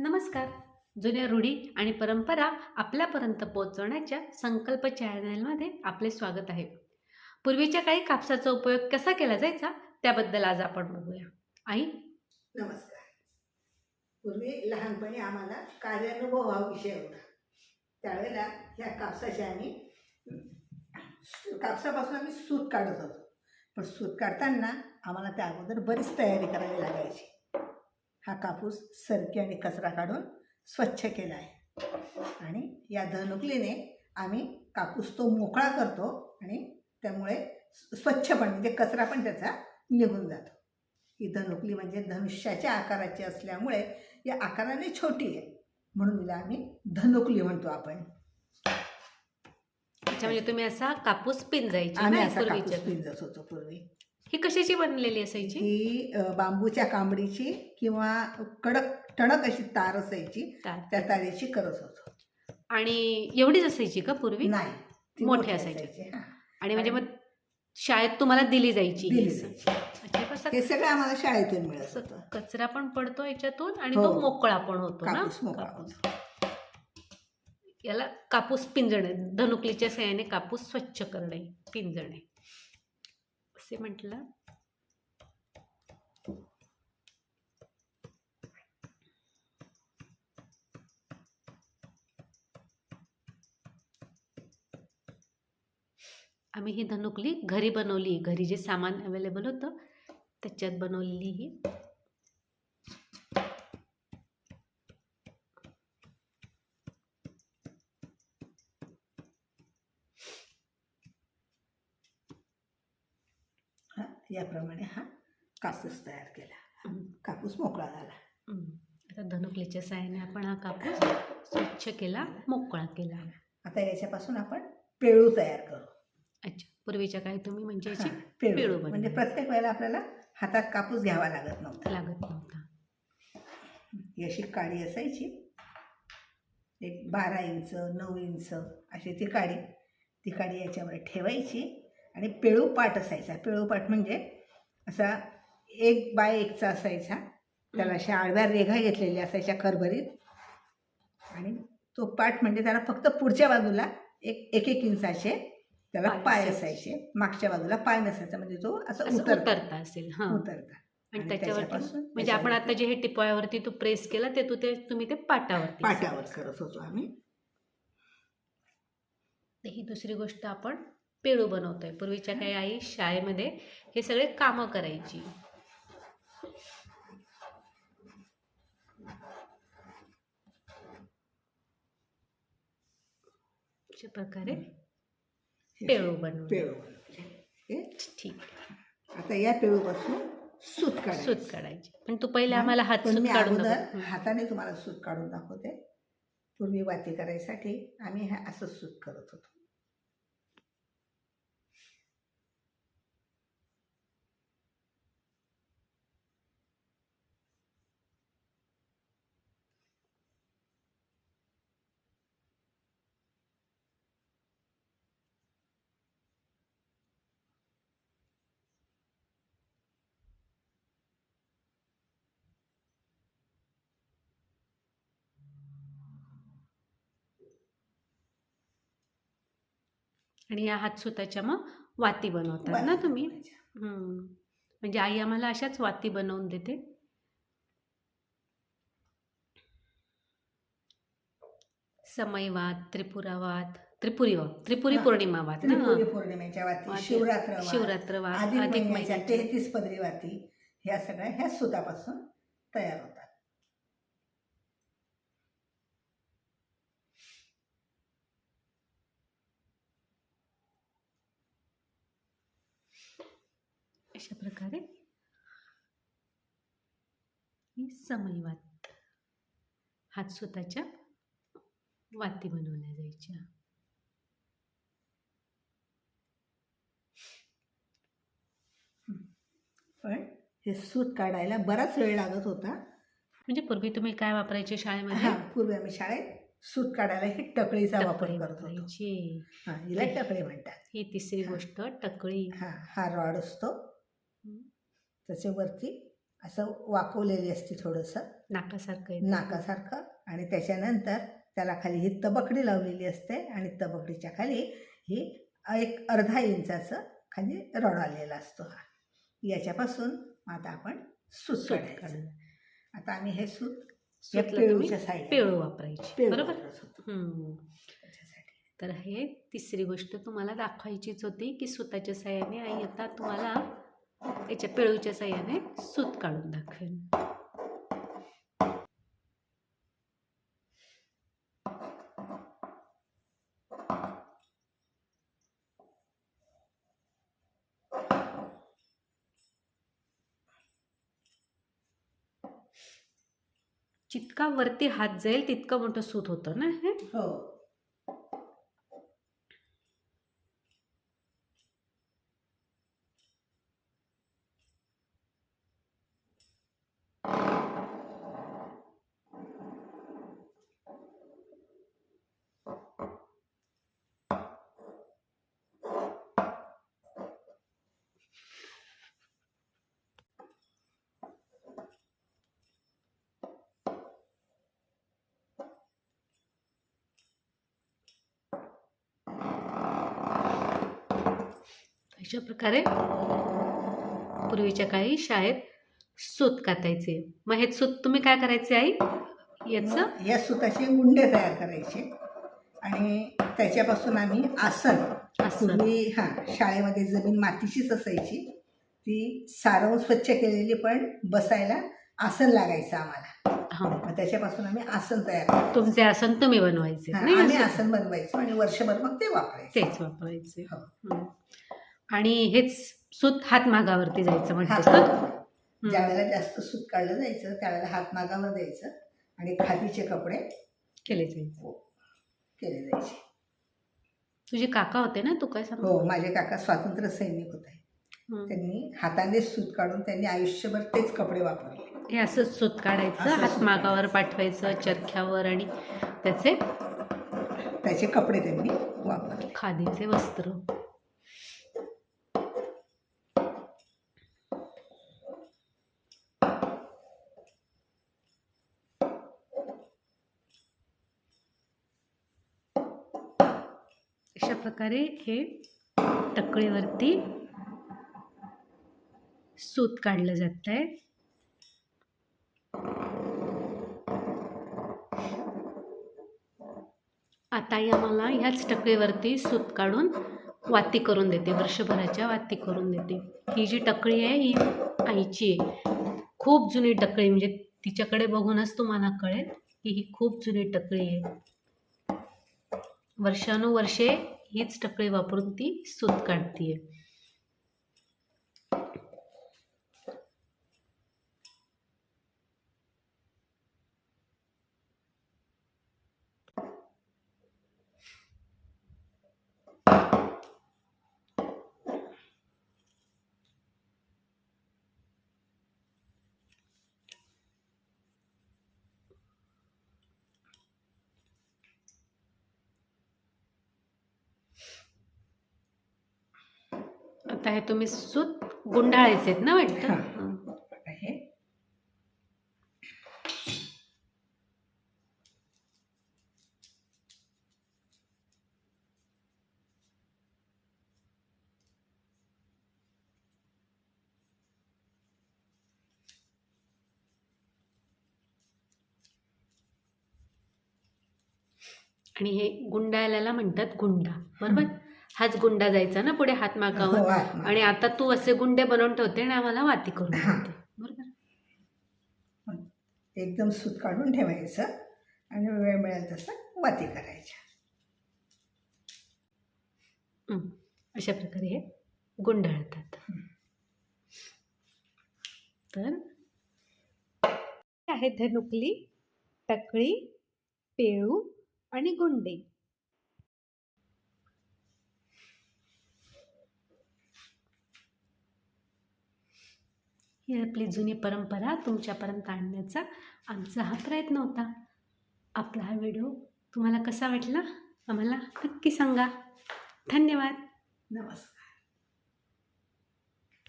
नमस्कार. जुन्या रूढी आणि परंपरा आपल्यापर्यंत पोहोचवण्याच्या संकल्प चॅनलमध्ये आपले स्वागत आहे. पूर्वीच्या काळी कापसाचा उपयोग कसा केला जायचा त्याबद्दल आज आपण बघूया. आई? नमस्कार. पूर्वी लहानपणी आम्हाला कार्यानुभव हा विषय होता. त्यावेळेला ह्या कापसाचे आम्ही कापसापासून आम्ही सूत काढत होतो. पण सूत काढताना आम्हाला त्या अगोदर बरीच तयारी करावी लागायची. हा कापूस सरकी आणि कचरा काढून स्वच्छ केला आहे. आणि या धनुकलीने आम्ही कापूस तो मोकळा करतो आणि त्यामुळे स्वच्छ पण म्हणजे कचरा पण त्याचा निघून जातो. ही धनुकली म्हणजे धनुष्याच्या आकाराची असल्यामुळे या आकाराने छोटी आहे. म्हणून हिला आम्ही धनुकली म्हणतो आपण. अच्छा म्हणजे तुम्ही असा कापूस पिंजायची आम्ही असा कापूस पिंजत होतो पूर्वी. ही कशाची बनलेली असायची ही अ, बांबूच्या कांबडीची किंवा कडक टणक अशी तार असायची तार. त्या तारेची करत होतो आणि एवढीच असायची का पूर्वी नाही ती मोठी मोठी असायची. हां. आणि म्हणजे मग शाळेत तुम्हाला दिली जायची दिली ही. जायची. अच्छा कसं सगळं आम्हाला शाळेतून मिळत होतं कचरा पण पडतो याच्यातून आणि हो. तो मोकळा पण होतो ना कापूस मोकळा कापूस. होतो याला कापूस पिंजणे धनुकलीच्या सहाय्याने कापूस स्वच्छ करणे पिंजणे असे म्हटलं. आम्ही ही धनुकली घरी बनवली. घरी जे सामान अवेलेबल होतं त्याच्यात बनवलेली ही हा याप्रमाणे हा कापूस तयार केला. कापूस मोकळा झाला. आता धनुकलीच्या सहाय्याने आपण हा कापूस स्वच्छ केला मोकळा केला. आता याच्यापासून आपण पेळू तयार करू. अच्छा. पूर्वीच्या काळी तुम्ही म्हणजे याची पेळू. म्हणजे प्रत्येक वेळेला आपल्याला हातात कापूस घ्यावा लागत नव्हता. लागत नव्हता. अशी काडी असायची. एक बारा इंच नऊ इंच अशी ती काडी. ती काडी याच्यावर ठेवायची. आणि पेळू पाट असायचा. पेळू पाट म्हणजे असा एक बाय एकचा असायचा. त्याला अशा आडव्या रेघा घेतलेल्या असायच्या खरभरीत. आणि तो पाट म्हणजे त्याला फक्त पुढच्या बाजूला एक एक एक इंचाचे त्याला पाय असायचे. मागच्या बाजूला पाय नसायचा. म्हणजे तो असं उतरता. असेल. हा. उतरता. आणि त्याच्यापासून- म्हणजे आपण आता जे हे टिपवायावरती तू प्रेस केला ते तू ते तुम्ही ते पाटावरती पाटावर करत होतो आम्ही. ही दुसरी गोष्ट आपण पेळू बनवतोय. पूर्वीच्या काही आई शाळेमध्ये हे सगळे कामं करायची. अशा प्रकारे पेळू बनवलं. पेळू ठीक. आता या पेळूपासून सूत काढायचं. सूत काढायची. पण तू पहिले आम्हाला हात सूत काढून. हाताने तुम्हाला सूत काढून दाखवते. पूर्वी वाती करायसाठी आम्ही हे असं सूत करत होतो. आणि या हातसुताच्या मग वाती बनवतात ना तुम्ही? हम्म. म्हणजे आई आम्हाला अशाच वाती बनवून देते. समयवाद त्रिपुरावाद त्रिपुरी त्रिपुरी. पौर्णिमा वाद पौर्णिमेच्या वाती शिवरात्र शिवरात्र वाद अधिक महिन्याच्या तेहतीस पदरी वाती ह्या सगळ्या ह्या सुतापासून तयार होतात अशा प्रकारे ही समयवाद हातसुताच्या वाती बनवल्या जायच्या. पण हे सूत काढायला बराच वेळ लागत होता. म्हणजे पूर्वी तुम्ही काय वापरायचे शाळेमध्ये? हा पूर्वी आम्ही शाळेत सूत काढायला ही टकळीचा वापर टकळी करत होतो. वापरायची. हा हिला टकळी म्हणतात. ही तिसरी गोष्ट टकळी. हा हा रॉड असतो. त्याच्यावरती असं वाकवलेली असते थोडंसं. नाकासारखं. नाकासारखं. आणि त्याच्यानंतर त्याला खाली ही तबकडी लावलेली असते आणि तबकडीच्या खाली ही एक अर्धा इंचाचं खाली रॉड आलेला असतो हा. याच्यापासून आता आपण सूत काढायचं. आता आम्ही हे सूत पेळू वापरायची. बरोबर? तर हे तिसरी गोष्ट तुम्हाला दाखवायचीच होती की सुताच्या साह्याने आई आता तुम्हाला याच्या पिळूच्या साह्याने सूत काढून दाखवेन. जितका वरती हात जाईल तितकं मोठं सूत होतं ना हे? हो. अशा प्रकारे पूर्वीच्या काळी शाळेत सूत कातायचे. मग हे सूत तुम्ही काय करायचे आई? याचं? या सुताचे गुंडे तयार करायचे. आणि त्याच्यापासून आम्ही आसन. असं पूर्वी हां शाळेमध्ये जमीन मातीचीच असायची. ती सारवून स्वच्छ केलेली पण बसायला आसन लागायचं आम्हाला. हा. मग त्याच्यापासून आम्ही आसन तयार करायचो. तुमचे आसन तुम्ही बनवायचे. हां, नाही आम्ही असं? आसन बनवायचो आणि वर्षभर मग ते वापरायचे. तेच वापरायचे. हो. आणि हेच सूत जायचं हात. ना मागावर. ज्या वेळेला जास्त सूत काढलं जायचं त्यावेळेला हात मागावर द्यायचं आणि खादीचे कपडे केले जायचे. केले जायचे. तुझे काका होते ना? तू काय सांग हो माझे काका स्वातंत्र्य सैनिक होते. त्यांनी हाताने सूत काढून त्यांनी आयुष्यभर तेच कपडे वापरले. हे असं सूत काढायचं असं सूत हातमागावर पाठवायचं चरख्यावर आणि त्याचे त्याचे कपडे त्यांनी वापरले. खादीचे वस्त्र. अशा प्रकारे हे टकळीवरती सूत काढलं जात आहे आता आई आम्हाला ह्याच टकळीवरती सूत काढून वाती करून देते वर्षभराच्या वाती करून देते. ही जी टकळी आहे ही आईची आहे. खूप जुनी टकळी म्हणजे तिच्याकडे बघूनच तुम्हाला कळेल की ही खूप जुनी टकळी आहे. वर्षानुवर्षे हीच टकळी वापरून ती सूत काढतीये. आता हे तुम्ही सूत गुंडाळायचे आहेत ना वाटतं? हां. आणि हे गुंडाळल्याला म्हणतात गुंडा. बरोबर? हाच गुंडा जायचा ना पुढे हो, हातमागावर आत्मा. आणि आता तू असे गुंडे बनवून ठेवते आणि आम्हाला वाती करून हां. देते बरोबर? एकदम सूत काढून ठेवायचं आणि वेळ मिळेल तसं वाती करायच्या. हं. अशा प्रकारे हे गुंडाळतात. तर हे आहे धनुकली टकळी पेळू आणि गुंडे. ही आपली जुनी परंपरा तुमच्यापर्यंत आणण्याचा आमचा हा प्रयत्न होता. आपला हा व्हिडिओ तुम्हाला कसा वाटला? आम्हाला नक्की सांगा. धन्यवाद. नमस्कार.